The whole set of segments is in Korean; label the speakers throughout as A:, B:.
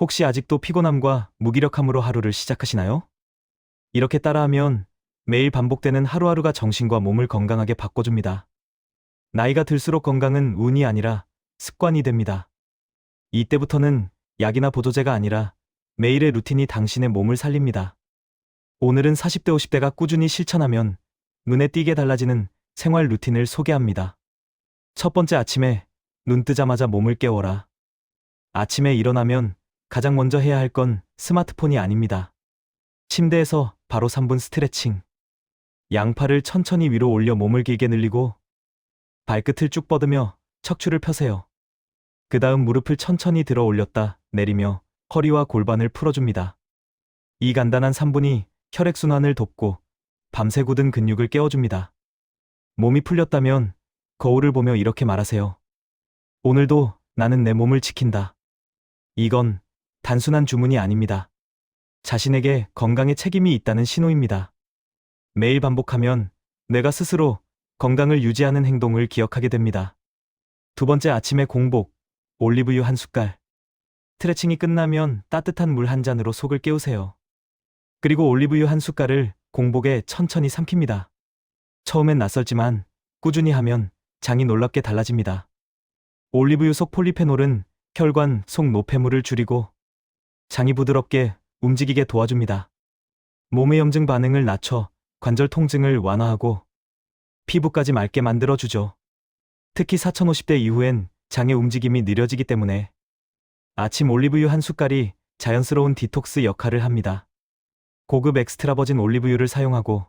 A: 혹시 아직도 피곤함과 무기력함으로 하루를 시작하시나요? 이렇게 따라하면 매일 반복되는 하루하루가 정신과 몸을 건강하게 바꿔줍니다. 나이가 들수록 건강은 운이 아니라 습관이 됩니다. 이때부터는 약이나 보조제가 아니라 매일의 루틴이 당신의 몸을 살립니다. 오늘은 40대, 50대가 꾸준히 실천하면 눈에 띄게 달라지는 생활 루틴을 소개합니다. 첫 번째 아침에 눈 뜨자마자 몸을 깨워라. 아침에 일어나면 가장 먼저 해야 할 건 스마트폰이 아닙니다. 침대에서 바로 3분 스트레칭. 양팔을 천천히 위로 올려 몸을 길게 늘리고 발끝을 쭉 뻗으며 척추를 펴세요. 그 다음 무릎을 천천히 들어 올렸다 내리며 허리와 골반을 풀어줍니다. 이 간단한 3분이 혈액순환을 돕고 밤새 굳은 근육을 깨워줍니다. 몸이 풀렸다면 거울을 보며 이렇게 말하세요. 오늘도 나는 내 몸을 지킨다. 이건 단순한 주문이 아닙니다. 자신에게 건강에 책임이 있다는 신호입니다. 매일 반복하면 내가 스스로 건강을 유지하는 행동을 기억하게 됩니다. 두 번째 아침에 공복, 올리브유 한 숟갈. 스트레칭이 끝나면 따뜻한 물 한 잔으로 속을 깨우세요. 그리고 올리브유 한 숟갈을 공복에 천천히 삼킵니다. 처음엔 낯설지만 꾸준히 하면 장이 놀랍게 달라집니다. 올리브유 속 폴리페놀은 혈관 속 노폐물을 줄이고 장이 부드럽게 움직이게 도와줍니다. 몸의 염증 반응을 낮춰 관절 통증을 완화하고 피부까지 맑게 만들어주죠. 특히 4050대 이후엔 장의 움직임이 느려지기 때문에 아침 올리브유 한 숟갈이 자연스러운 디톡스 역할을 합니다. 고급 엑스트라 버진 올리브유를 사용하고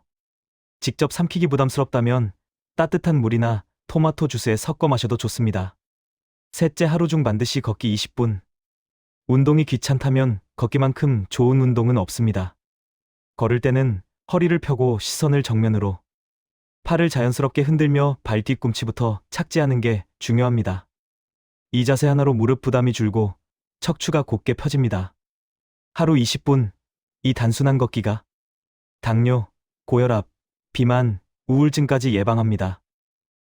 A: 직접 삼키기 부담스럽다면 따뜻한 물이나 토마토 주스에 섞어 마셔도 좋습니다. 셋째 하루 중 반드시 걷기 20분. 운동이 귀찮다면 걷기만큼 좋은 운동은 없습니다. 걸을 때는 허리를 펴고 시선을 정면으로 팔을 자연스럽게 흔들며 발 뒤꿈치부터 착지하는 게 중요합니다. 이 자세 하나로 무릎 부담이 줄고 척추가 곧게 펴집니다. 하루 20분, 이 단순한 걷기가 당뇨, 고혈압, 비만, 우울증까지 예방합니다.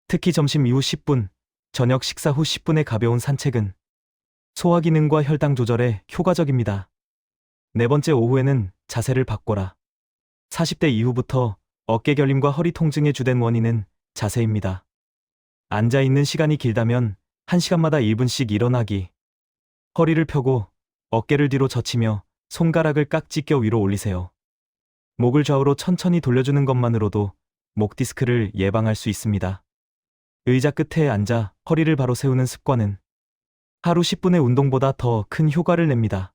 A: 특히 점심 이후 10분, 저녁 식사 후 10분의 가벼운 산책은 소화 기능과 혈당 조절에 효과적입니다. 네 번째 오후에는 자세를 바꿔라. 40대 이후부터 어깨 결림과 허리 통증의 주된 원인은 자세입니다. 앉아 있는 시간이 길다면 1시간마다 1분씩 일어나기. 허리를 펴고 어깨를 뒤로 젖히며 손가락을 깍지 껴 위로 올리세요. 목을 좌우로 천천히 돌려주는 것만으로도 목 디스크를 예방할 수 있습니다. 의자 끝에 앉아 허리를 바로 세우는 습관은 하루 10분의 운동보다 더 큰 효과를 냅니다.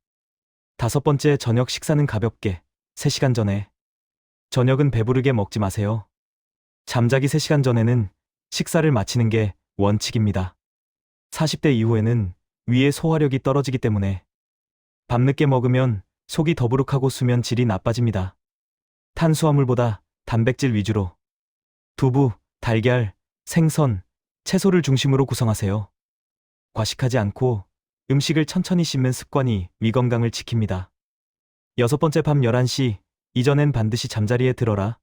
A: 다섯 번째 저녁 식사는 가볍게 3시간 전에 저녁은 배부르게 먹지 마세요. 잠자기 3시간 전에는 식사를 마치는 게 원칙입니다. 40대 이후에는 위의 소화력이 떨어지기 때문에 밤늦게 먹으면 속이 더부룩하고 수면 질이 나빠집니다. 탄수화물보다 단백질 위주로 두부, 달걀, 생선, 채소를 중심으로 구성하세요. 과식하지 않고 음식을 천천히 씹는 습관이 위 건강을 지킵니다. 여섯 번째 밤 11시 이전엔 반드시 잠자리에 들어라.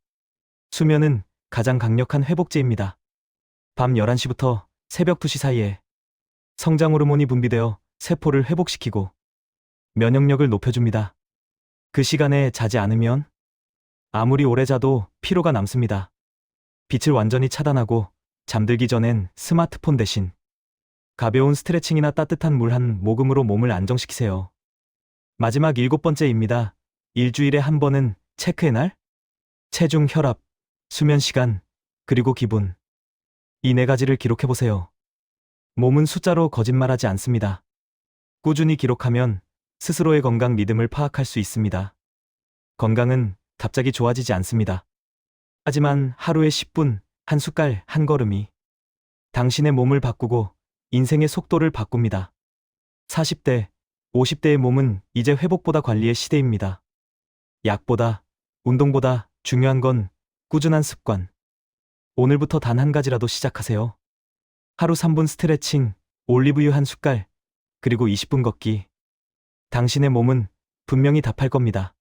A: 수면은 가장 강력한 회복제입니다. 밤 11시부터 새벽 2시 사이에 성장 호르몬이 분비되어 세포를 회복시키고 면역력을 높여줍니다. 그 시간에 자지 않으면 아무리 오래 자도 피로가 남습니다. 빛을 완전히 차단하고 잠들기 전엔 스마트폰 대신 가벼운 스트레칭이나 따뜻한 물 한 모금으로 몸을 안정시키세요. 마지막 일곱 번째입니다. 일주일에 한 번은 체크의 날? 체중, 혈압, 수면 시간, 그리고 기분. 이 네 가지를 기록해보세요. 몸은 숫자로 거짓말하지 않습니다. 꾸준히 기록하면 스스로의 건강 리듬을 파악할 수 있습니다. 건강은 갑자기 좋아지지 않습니다. 하지만 하루에 10분, 한 숟갈, 한 걸음이 당신의 몸을 바꾸고 인생의 속도를 바꿉니다. 40대, 50대의 몸은 이제 회복보다 관리의 시대입니다. 약보다, 운동보다 중요한 건 꾸준한 습관. 오늘부터 단 한 가지라도 시작하세요. 하루 3분 스트레칭, 올리브유 한 숟갈, 그리고 20분 걷기. 당신의 몸은 분명히 답할 겁니다.